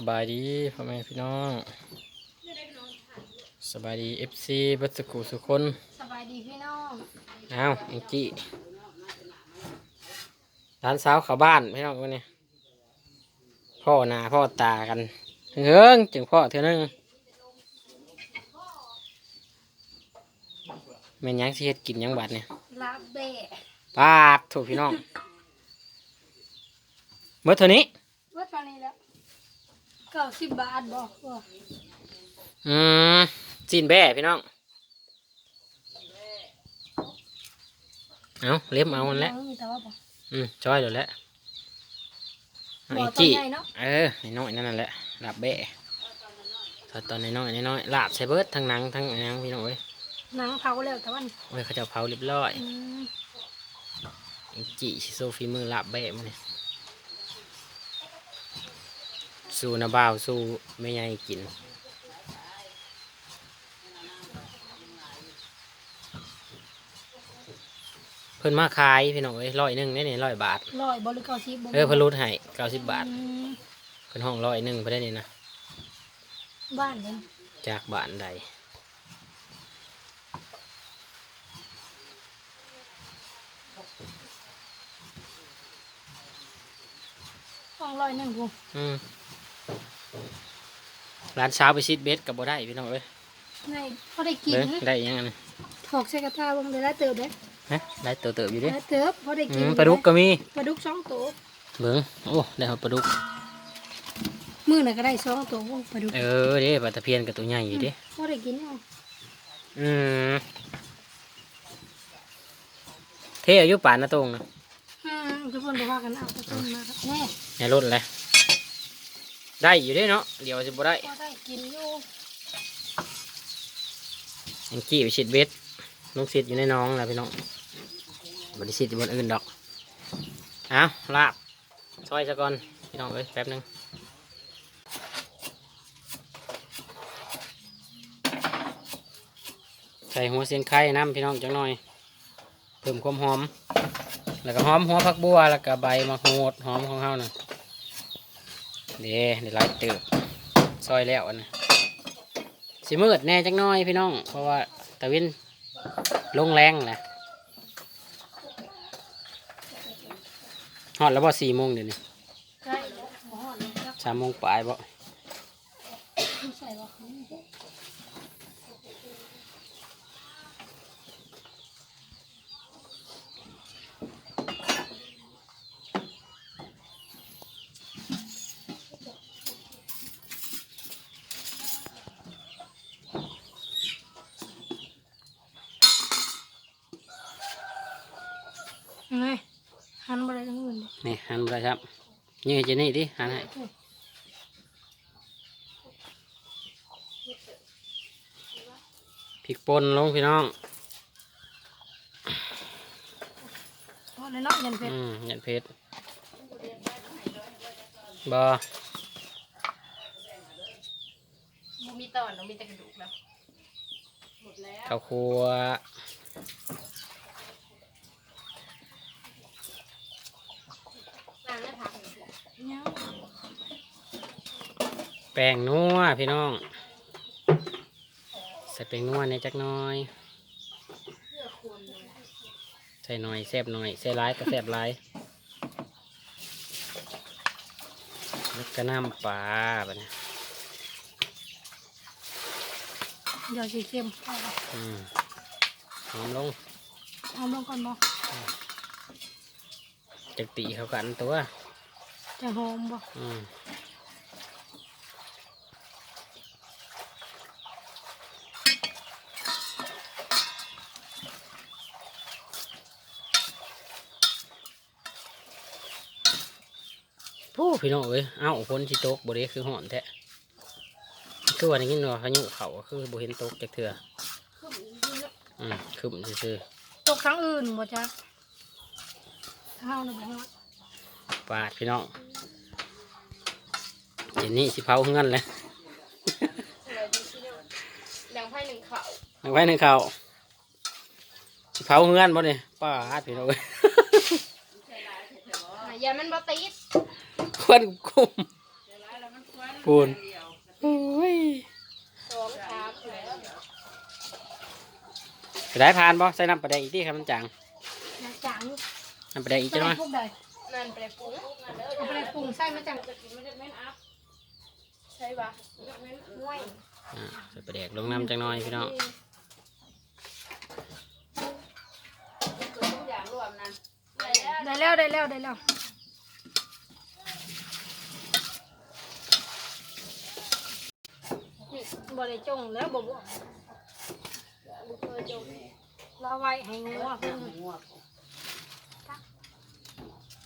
สบายดีพ่อแม่พี่น้องสบายดีเอฟซีบัสกุสุคนสบายดีพี่น้องอ้าวอังจี้ร้านสาวเข้าบ้านพี่น้องวันนี้พ่อหนาพ่อตากันเฮิงจึงพ่อเท่านึงแม่นหยังสิเฮ็ดกินหยังบาดเนี่ยลาบเบะปาดถูกพี่น้องเมื่อเท่านี้ว่าตอนนี้แล้ว เก้าสิบบาทบอกว่าอืมจีนแบ่พี่น้อง เอาเล็บเอามันแล้ว มีแต่ว่าบอกอืมช้อยเดี๋ยวแล้วเอาบ่ไอ้ตอนจี้ ใหญ่เนาะเออไอ้น้อยนั่นแหละลาบแบ่ตอนตอนน้อยๆน้อยๆลาบใส่เบิดทั้งหนังทั้งหนังพี่น้องเอ้ยหนังเผาแล้วแต่ว่าโอ้ยเขาจะเผาเรียบร้อยอืมไอ้จี้ชิโซฟีมือลาบแบ่มันนี่ สู้นะบ่าวสู้ไม่ใหญ่กินเพิ่นมาขายพี่น้องเอ้ยร้อยหนึ่งได้นี่ร้อยบาทร้อยบริเก้าสิบบ่เออเพิ่นลดให้เก้าสิบบาทอืมเพิ่นห้องร้อยหนึ่งเพิ่นได้นี่นะบ้านเลยจากบ้านใดห้องร้อยหนึ่งกูอืม ร้านเช้าไปซิดเบสกับบ่ได้พี่น้องเอ้ยในเขาได้กินเด้อได้ยังไงนะถอกใส่กระทะวงได้แล้วเติบเด้ฮะได้ตัวเติบอยู่เดิแล้วเติบเขาได้อืกินมปลาดุกก็มีปลาดุกสองตัวเบิ่งโอ้ได้หอดปลาดุก มือน่ะก็ได้สองตัวปลาดุกเออเด้ปลาตะเพียนกับตัวใหญ่อยู่เด้เขาได้กินเอาอืมเท่อายุป่านนะตรงนะ อืมทุกคนบอกว่ากันเอาไปต้นมาครับแน่ ในรถเลย ได้อยู่เด้เนาะเดี๋ยวสิบ่ได้พอได้กินอยู่อังกี้ไปชิดเบสลูกศิษย์อยู่ในน้องแหละพี่น้องบริสิทธิ์อยู่บนอื่นดอกเอาลาบซอยซะก่อนพี่น้องเอ้ยแป๊บหนึงใส่หัวเสียงไข่น้ำพี่น้องจังหน่อย เพิ่มความหอม แล้วก็หอมหัวผักบัวแล้วก็ใบมะกรูดหอมของเฮาน่ะ เด้เดี๋ยวไล่เติบซอยแล้วอันนะสิมืดแน่จักหน้อยพี่น้อง เพราะว่าตะวินลงแรงแหละฮอดแล้วบ่สี่โมงเดี๋ยวนี้ใกล้แล้วหมอเลยครับสามโมงปลายบ่ ใส่ ว่าไงหันมาได้ทั้งหมดเลยนี่หันไปครับนี่จะนี่ดิหันให้พริกป่นลงพี่น้องเพราะในเนาะยันเพชรอืมยันเพชรบ่บ่มีตอนมีแต่กระดูกแล้วหมดแล้วข้าวคั่ว นาง แล้วผักยังแป้งนัวพี่น้อง ใส่แป้งนัวในอยจักหน้อย ใส่หน่อยแซ่บหน่อยใส่ร้ายก็แซ่บร้ายแล้วก็น้ำปลาแบบนี้เดี๋ยวสีเข้มเอาไปอืมหอมลงเอาลงก่อนบ่ จักตีเขากันตัว จะหอมบ่อืมผู้พี่น้องเอ้ยเอ้าคนที่ตกบริคือหอนแท้คือวันนี้เนาะพายุเขาคือบ่เห็นตกจากเถื่ออืมคืมซื่อตกครั้งอื่นบ่จ๊ะ เฮาน่ะบ่ฮอดๆปาดพี่น้องเจนนี่สิเผาเงินเลยดังไฟหนึ่งเขาเอาไว้ในเขาสิเผาเงินบ่เนี่ยปาดพี่น้องเอ้ยอย่ามันบ่ติดควนกุ้มแล้วมันควันปูนโอ้ยสองสามแล้วจะได้ทานบ่ใส่น้ำปลาแดกอีกที่ครับมันจังนะจัง น้ำปลาแดกอีกจังหน่อยพวกใดนั่นไปปรุงเอาไปปรุงใส่มาจังใช่ปะห้วยอ่าใส่ปลาแดกลงน้ำจังหน่อยพี่น้องทุกอย่างรวมนั้นได้แล้วได้แล้วได้แล้วนี่บ่ได้จงแล้วบ่บ่เราไว้ให้งัวเพิ่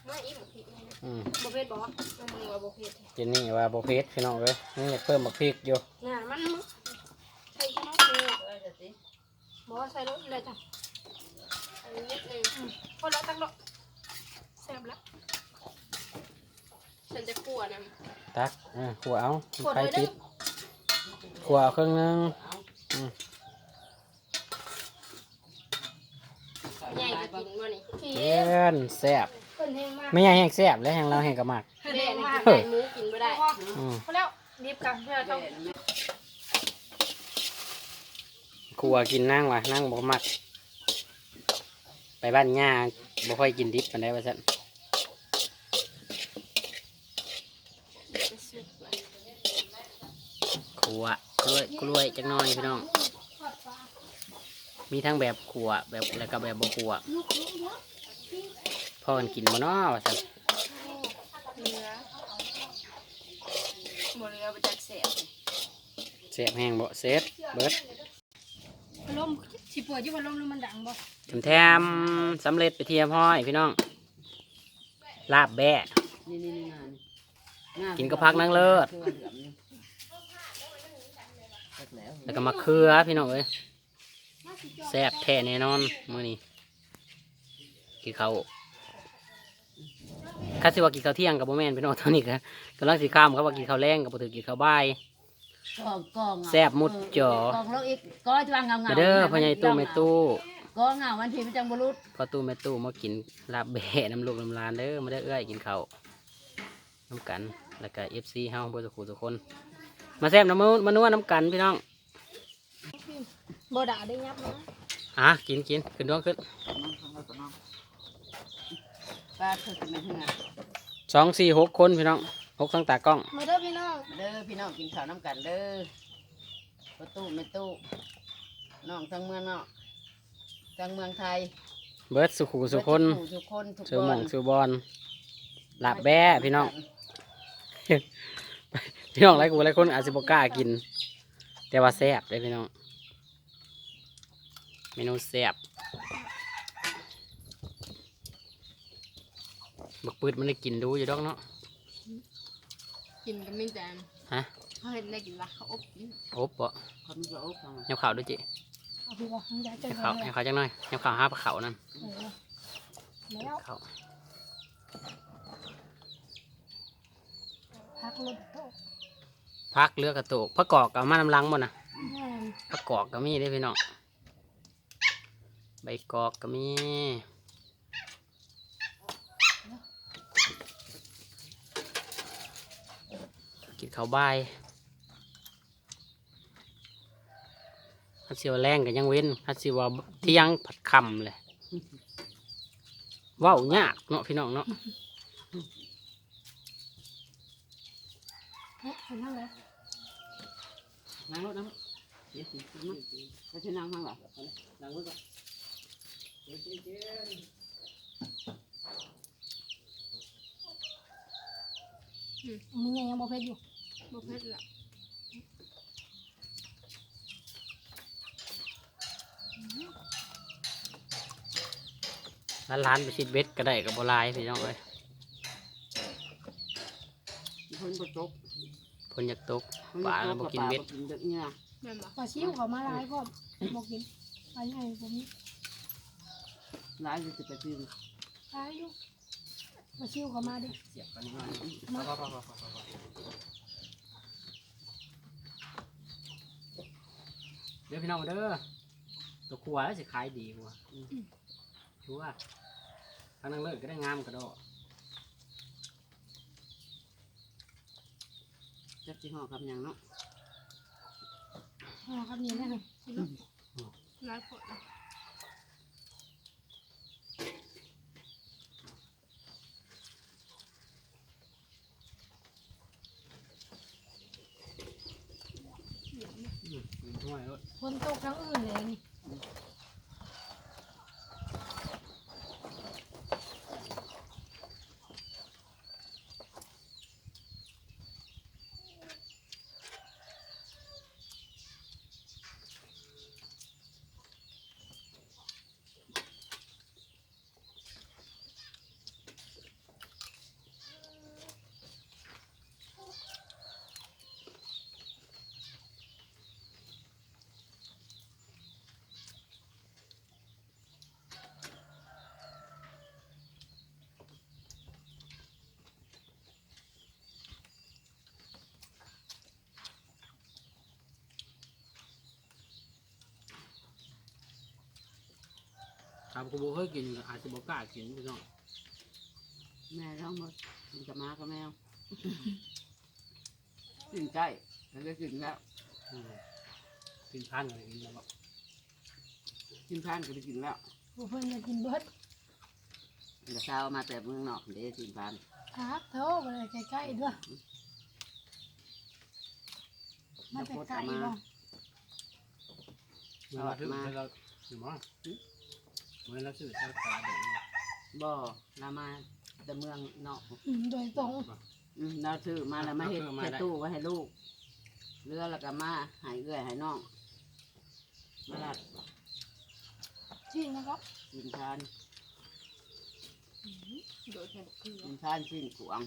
นมาอีกหมกพริกอืมบ่เผ็ดบ่มึงว่าบ่เผ็ดเจนนี่ว่าโบเพสพี่น้องเลยนี่อยากเพิ่มบักพริกอยู่น่ะมันใส่ขนมเปี๊ยะบ่ใส่รสเลยจ้ะอันนี้นิดนึงอืมพอแล้วตักดอกแซ่บแล้วฉันจะคั่วนะตักอ่าขัวเอากดไข่ไว้เด้ติอดขัวเอาครึ่งหนึงใหญ่จะกินบ่นี่ขี้เพื่อนแซ่บเพิ่นแห้งมากไม่ใช่แห้งแซ่บและแห้งเราแห้งกระหมักแม่นี่ไก่หมูกินบ่ได้พออืมพอแล้วรีบกลับเพื่อต้องขัวกินนั่งว่ะนั่งบอกมักไปบ้านย่าบ่ค่อยกินดิบปานใดว่าซั่นขัวกล้วยกล้วยจักหน่อยพี่น้อง มีทั้งแบบขัวแบบแล้วก็แบบบ่ขัว พ่อกันกินบ่เนาะว่าซั่นเนื้อบ่เนื้อไปจากแสบแซ่บแห้งบ่เสร็จเบิดพัดลมสิปวดอยู่พัดลมแล้วมันดังบ่แถมๆสำเร็จไปเทียมห้อยพี่น้อง ลาบแบะ นี่นี่นี่งานงานกินก็พักนั่งเลิศคือว่าเหลือมอยู่เสร็จแล้วแล้วก็มาเคือพี่น้องเอ้ยแซ่บแท้แน่นอนมื้อนี้กินข้าว คัสิว่ากินข้าวเที่ยงกับโบแมนพี่น้องตอนนี้ก็กำลังสิข้ามเขาว่ากินข้าวแรงกับบ่ถือกินข้าวบ่าย กองกองอะแซ่บมุดจ่อ กองแล้วอีกก้อยที่วางเงาเงามาเด้อพ่อใหญ่ตู้แม่ตู้กองเงาวันทีมันจังบรุษพ่อตู้แม่ตู้มากินลาบแบะน้ำลูกน้ำลานเด้อมาเด้อเอ้ยกินข้าวน้ำกันแล้วก็ FC เฮาบ่ทุกคนทุกคน มาแซ่บน้ำมือมานัวน้ำกันพี่น้องบ่ด่าได้ยับนะอะกินกินขึ้นดวงขึ้น ป้าเธอจะไม่ถึงอะสองสี่หกคนพี่น้องหกทั้งตากล้อง มาเด้อพี่น้องเด้อพี่น้องกินข้าวน้ำกันเด้อประตูแม่ตู้น้องทั้งเมืองเนาะทั้งเมืองไทยเบิร์ดสุขูสุคนทุกคนทุกสุหมองคนสุบอลลาบแบ้พี่น้อง พี่น้องหลายกูหลายคนอาจจะบกล้ากิน แต่ว่าแซ่บเลยพี่น้อง เมนูแซ่บ บักปืดมันได้กินดูอยู่ดอกเนาะ กินก็ไม่จานฮะ เขาเห็นได้กินละเขาอบกินโอบบ่คนจะโอ้ฟังเนียวข่าวด้วยจิเอาพี่บ่มึงอย่าเจอเนียวกัข่าวนเลเนียยวข่าวจังหน่อยเนียวข่าวห้าปลาเขานั่นเออแล้วเขาพักรถโต๊ะพักเลือกกระตุกพักกอกกับมานำลังบ่นะแม่นผักกอกก็มีได้อพี่น้องใบกอกก็มี กินข้าวบ่ายฮัดสิว่าแรงก็ยังเว้นฮัดสิว่าเที่ยงผัดคำเลยว้าวยากเนาะพี่น้องเนาะนั่งเลยนั่งรถน้ำเดี๋ยวสินั่งไปที่นั่งข้างหลังนั่งรถก่อนมึงยังยังบ่เผ็ดอยู่ บ่เผ็ดละร้านร้านไปชิดเบ็ดก็ได้กับโบหลายพี่น้องเลยคนก็จบเพนอยากตกป่าแล้วบ่กินเบ็ด กินเด็กเนี่ยแม่นบ่ปลาชิวเขามาหลายพร้อมบ่กินปลาใหญ่ผมหลายอยู่สิบไปซื้อปลาอยู่ปลาชิวเขามาดิ เสียบกันมาเดี๋ยวพี่น้องเด้อตัวคัวแล้วสิขายดีกว่าชัวร์ทางนั้นเลิกก็ได้งามกระโดดจักสิห่อกับหยังเนาะหอครับนี่นะสิลูกร้ายผล อืมเป็นถ้วยรถ คนตกทั้งอื่นเลยนี่ ทำกูบ่เคยกินก็อาจจะบ่กล้ากินพี่น้องแม่ร้องหมดกินกับหมากับแมวกินใกล้แล้วก็กินแล้ว อืมกินพันอะไรกินแล้วบ่กินทานก็ได้กินแล้วผู้เพิ่นจะกินเบิดเดี๋ยวเช้ามาแต่เมืองนอกเดี๋ยวกินทานครับโทรไปเลยใกล้ๆด้วยมาแต่ไกลบ่เวลาซื้อให้เราสิบ่ เวลาซื้อใช้ตาเด็กเนี่ยบ่เรามาแต่เมืองนอกอืมโดยตรงอืมเราซื้อมาแล้วมาเฮ็ดใส่ตู้ไว้ให้ลูกเรือแล้วก็มาใหายเอื้อยใหายน้องมาลัดจริงนะครับกินทานโดยแค่บอกคือกินทานสิ้นขวาง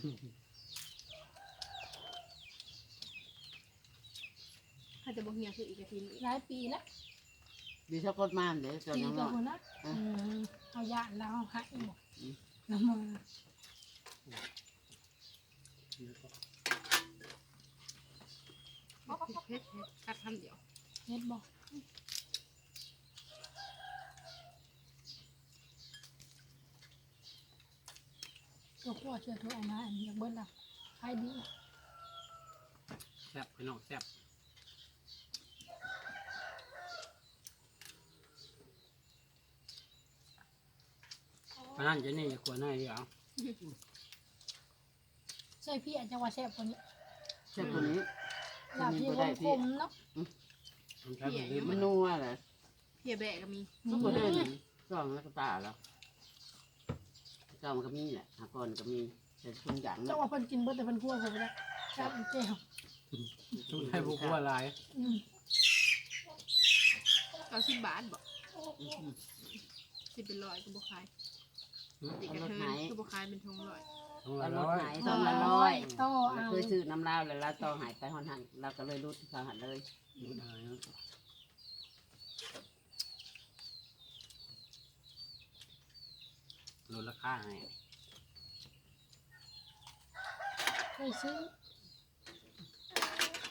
ถ้าจะบอกเฮียคืออีกอาทีนึงหลายปีแล้ว ดีสักคนมาเดี๋ยวจะปียังกัน้บอยคนนะอืมเอายาแล้วเอาให้หมดแล้วมาเพชรเพชรกัดคำเดียวเฮ็ดบ่ตัวพ่อเชื่อตัวเอามาอันนี้เบิดละขายดี แซ่บพี่น้องแซ่บ เพราะนั้นจะนี่จะควรให้ดีเอาใช่พี่อาจจะว่าแซ่บกว่านี้ใช่คนนี้ลาบพี่คมๆเนาะมันใช้แบบนี้มันนัวแหละเฮียแบะก็มีทุกคนเลยสองแล้วก็ตาแล้วเจ้ามันก็มีแหละหากอนก็มีแต่ทุกอย่างเจ้าเนาะว่าเพิ่นกินเบิดแต่เพิ่นกลัวเขาไปแล้วแซ่บอีกแก้วทุกให้บุกว่าลายอืมเอาสิบบาทบอกสิบเป็นร้อยก็บอกขาย ติดกระเทยก็บอกขายเป็นทงร้อยทั้งก็ลร้ดอยหายตอนละร้อยต่อเราเอาเคยซื้อน้ำลาวแล้วเราต่อหายไปหอนหันเราก็เลยรุดสาหัสเลยลดราคาให้เคยซื้อ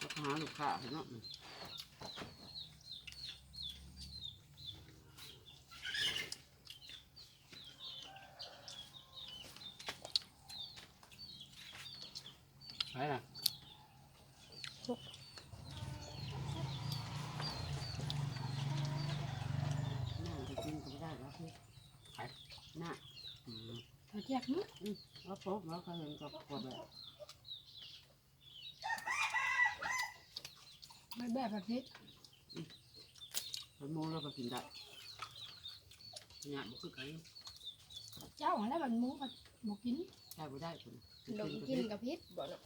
ลูกค้าลูกค้าเห็นเนาะ ไปนะน่าจะกินก็ไม่ได้แล้วพี่น่าอืมเขาแจกหึว่าโป๊ะว่าเขาเห็นก็กดแบบแบบแบบแบบนี้เป็นมูแล้วก็กินได้เนี่ยบุกคือกันเจ้าอะไรแบบหมูก็บ่กินใช่ไม่ได้คนดมกินกับพิษบอกเนาะ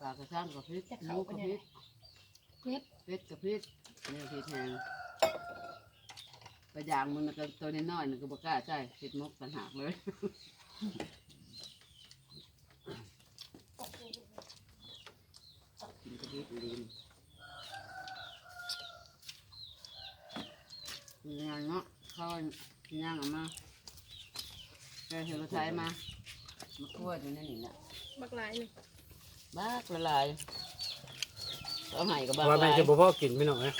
ปลากระช่างกับพริกจะหเข้ามูไปกับเนี่พริยกเผ็ดพริกกับพริกนี่พริกแห้งไปย่างมันก็ตัวน้อยๆนึงก็บ่กล้าใช่พริกมกต่างหากเลยกินกับพริกลีนมีงานเนาะเข้าวย่างออกมาแกเห็นรถไถมามาคั่วอยู่ในนี่น่ะบักลายหนึ่ง มากละลายเอาให้กับบางว่าแม่จะบ่พอกินไม่หน่อยนะ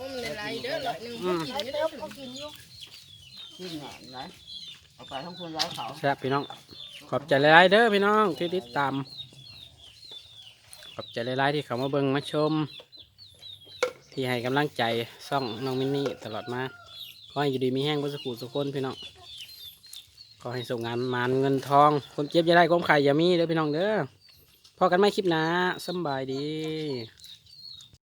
มหลายๆเด้อร้อยหนึ่งบ่กินไม่ได้บ่กินอยู่ขึ้นหน่อยนะเอาไปทั้งคนร้ายเขาใช่พี่น้อง ขอบใจหลายๆเด้อพี่น้องที่ติดตาม ขอบใจหลายๆที่เขามาเบิ่งมาชม ที่ให้กำลังใจซ่องน้องมินนี่ตลอดมาขอให้อยู่ดีมีแห้งบนสกูสุกคนพี่น้อง ขอให้ส่งงานมันเงินทองคนเก็บจะได้ความไข่อย่ามีเด้อพี่น้องเด้อ พอกันไม่คลิปนะสบายดี